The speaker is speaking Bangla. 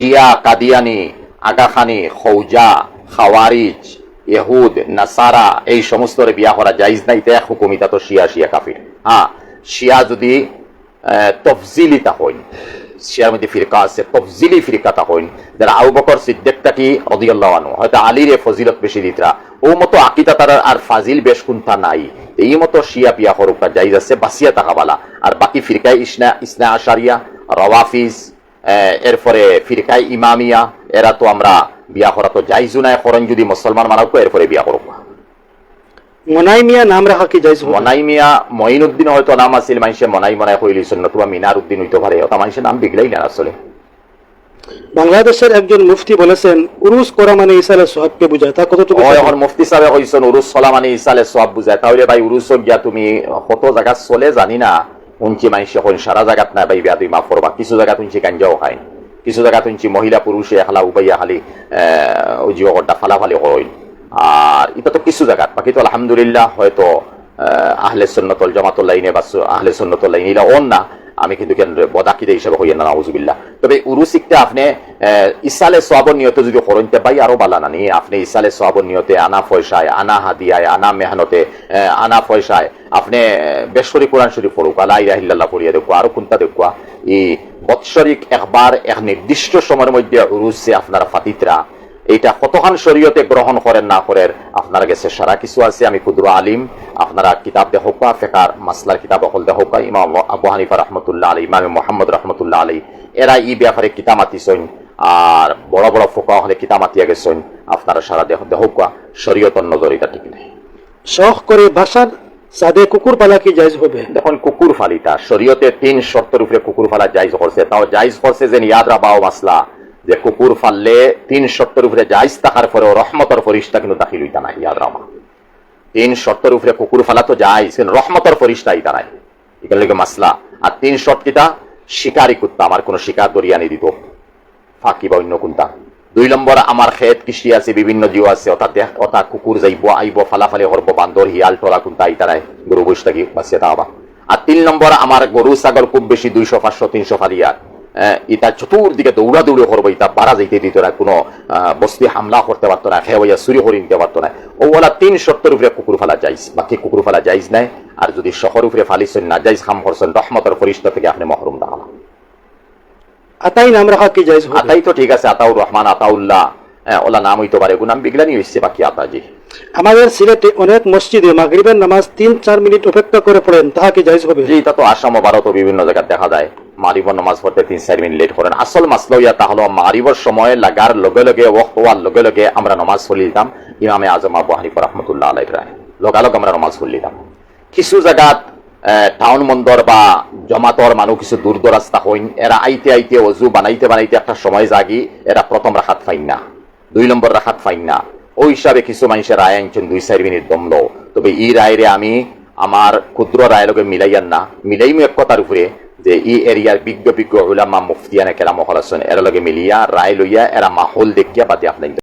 ইয়া কাদিয়ানি, আগাখানি, খৌজা, খাওয়ারিজ, ইহুদ, নাসারা, এই সমস্ত বিয়া করা জাইজ নাই, তে হুকুমিতা তো শিয়া শিয়া কাফির। হ্যাঁ শিয়া যদি তফজিলিতা হইন, শিয়ার মধ্যে ফিরকা আছে, তফজিলি ফিরকাতা হইন, যারা আবু বকর সিদ্দিকটা কি রদিয়াল্লাহু আনহু, হয়তো আলীর ফজিলত বেশি দিতরা, ও মতো আকিদা তার আর ফাজিল বেশ কোনটা নাই, এই মতো শিয়া পিয়া হরুকা জাইজ আছে বাসিয়া তাকাবালা আর বাকি ফিরকায় ইসনা ইসনা আশারিয়া, রওয়াফিজ এরপরে ফিরকায় ইমামিয়া এরা তো আমরা বিয়া করা তো যাইজু নাই করেন যদি মুসলমান মানাও এরপরে বিয়া করব মনাই মিয়া নাম রাখা কি যাইজ? হবে? মনাই মিয়া মঈনুদ্দিন হয়তো নাম আছিল মানুষে মনাই মনাই হইলিছেন নতুবা মিনার উদ্দিন হইতে পারে ওটা মানুষের নাম বিগলাই না আসলে। বাংলাদেশের একজন মুফতি বলেছেন উরুস করা মানে ইসালে সোহাবকে বুঝায়। তা কতটুকু? এখন মুফতি সাহেব কইছেন উরুস চলা মানে ইসালে সব বুঝায়। তাহলে ভাই উরুস গিয়া তুমি কত জায়গা চলে জানি না। উঞ্চি মানুষ এখন সারা জায়গাত নাই ভাই বিয়া তুই মাফ করবা। কিছু জায়গা তুঞ্চি গাঞ্জাও খাই কিছু জায়গা তুঞ্চি মহিলা পুরুষে এখালা উপাইয়া খালি জীবকটা ফালাফালি হইল আর এটা তো কিছু জায়গাত বাকি তো আলহামদুলিল্লাহ হয়তো আহলে সন্ন্যতল জামাতুল লাইনে বা আহলে সন্ন্যতল লাইনে এটা অন না। আমি কিন্তু কেন বদাকিদে হিসাবে হইয়া না, নাউজুবিল্লাহ। তবে উরুসিকটা আপনি ইসালে সোয়াবর নিয়তে যদি করতে পাই আরও বালা না নি। আপনি ইসালে সোয়াবর নিয়তে আনা পয়সায় আনা হাদিয়ায়, আনা মেহনতে আনা পয়সায় আপনি বেসরি কোরআন শরীফ পড়ুক আলা ইলাহিল্লাহ পড়িয়া দেখুয়া, আরও কোনটা দেখুয়া এই বৎসরিক একবার এক নির্দিষ্ট সময়ের মধ্যে উরুসে আপনার ফাতিতরা, এইটা কতখান শরীয়তে গ্রহণ করেন, না করেন, আপনার কাছে সারা কিছু আছে। আমি ক্ষুদ্র আলিম, আপনারা কিতাব দেখোকা ফেকার মাসলার কিতাব অকল দেখোকা ইমাম আবু হানিফা রহমতুল্লাহ আলী ইমাম মোহাম্মদ রহমতুল্লাহ আলী এরা ই ব্যাপারে কিতামাতিছেন আর বড় বড় ফোকা হলে কিতামাতিয়া গেছেন আপনারা সারা দেহ দেখোকা শরীয়তর নজর এটা ঠিক নেই। শখ করে বাসার সাদে কুকুর পালা কি যাইজ হবে? দেখুন, কুকুর ফালিতা শরীয়তে তিন শর্তের উপরে কুকুর ফালা জায়জ করছে। তাও জায়জ করছে যে ইয়াদ রাবাও মাসলা। যে কুকুর ফাললে তিন শর্তের উপরে জায়জ থাকার পরেও রহমতর ফরিস্তা কিন্তু দাখিল হইতা নাই ইয়াদ রাবা তিন শর্তের উপরে কুকুর ফালা তো জায়জ, কিন্তু রহমতর ফরিস্তা ইতা নাই। এখানে লেগে মাসলা। আর তিন শর্ত কিতা শিকারি কুত্তা। আমার কোন শিকার দরিয়ানি দিত। ফাঁকি বা অন্য কোনটা। দুই নম্বর, আমার খেত কৃষি আছে, বিভিন্ন জীব আছে অর্থাৎ কুকুর যাইব আইব ফালাফালি হরব বান্দর হিয়াল টলা কোনটা আইতা নাই গরু বসে থাকি বাঁচিয়ে তাবা আর তিন নম্বর আমার গরু ছাগল, খুব বেশি দুইশো, পাঁচশো, তিনশো ফালিয়ার ইটা চতুর্দিকে দৌড়া দৌড়ে করব ইটা বাড়া যাইতে দিত না কোনো বস্তি হামলা করতে পারতো না খেয়ে চুরি করে নিতে পারতো না ও ওলা তিন শর্তের উপরে কুকুর ফালা যাইস বাকি কুকুর ফালা যাইজ নাই। আর যদি শহর উপরে ফালিছেন না যাইজ খাম করছেন রহমতর ফরিস্তা থেকে আপনি মহরুম দাঁড়ান আতাই নাম রাখা কি যাইজ আতাই তো ঠিক আছে আতাউর রহমান আতাউল্লাহ। হ্যাঁ, ওলা নাম হইতে পারে গুনাম বিগলানি হইছে বাকি আতাজি। আমাদের সিলেটে অনেক মসজিদে মাগরিবের নামাজ তিন চার মিনিট অপেক্ষা করে পড়েন তাহা কি যাইজ হবে? যে এটা তো আসাম ও ভারত ও বিভিন্ন জায়গায় দেখা যায়। মারিবর নামাজ পড়তে তিন চার মিনিট লেট করেন। আসল মাসলা ইয়া তাহলে মারিবর সময় লাগার লগে লগে ওয়াক্ত হওয়ার লগে লগে আমরা নামাজ পড়ে দিতাম ইমামে আজম আবু হানিফা রহমতুল্লাহ আলাই রায়। লগালগ আমরা নমাজ পড়ে দিতাম কিছু জায়গাত টাউন বন্দর বা জমাতর মানুষ কিছু দূর দরাস্তা হইন এরা আইতে আইতে অজু বানাইতে বানাইতে একটা সময় জাগি এরা প্রথম রাখাত ফাইন না দুই নম্বর রাখাত ফাইন না ওই হিসাবে কিছু মানুষের রায় আনছেন দুই চার মিনিট দমল। তবে এই রায়রে আমি আমার ক্ষুদ্র রায় লগে মিলাইয়ান না মিলাইমু এক কথার উপরে যে ই এরিয়ার বিজ্ঞ বিজ্ঞ উলামা মুফতিয়ানে কেরাম হলাসন এর লগে মিলিয়া রায় লইয়া এরা মাহল দেখিয়া বাদে আপনার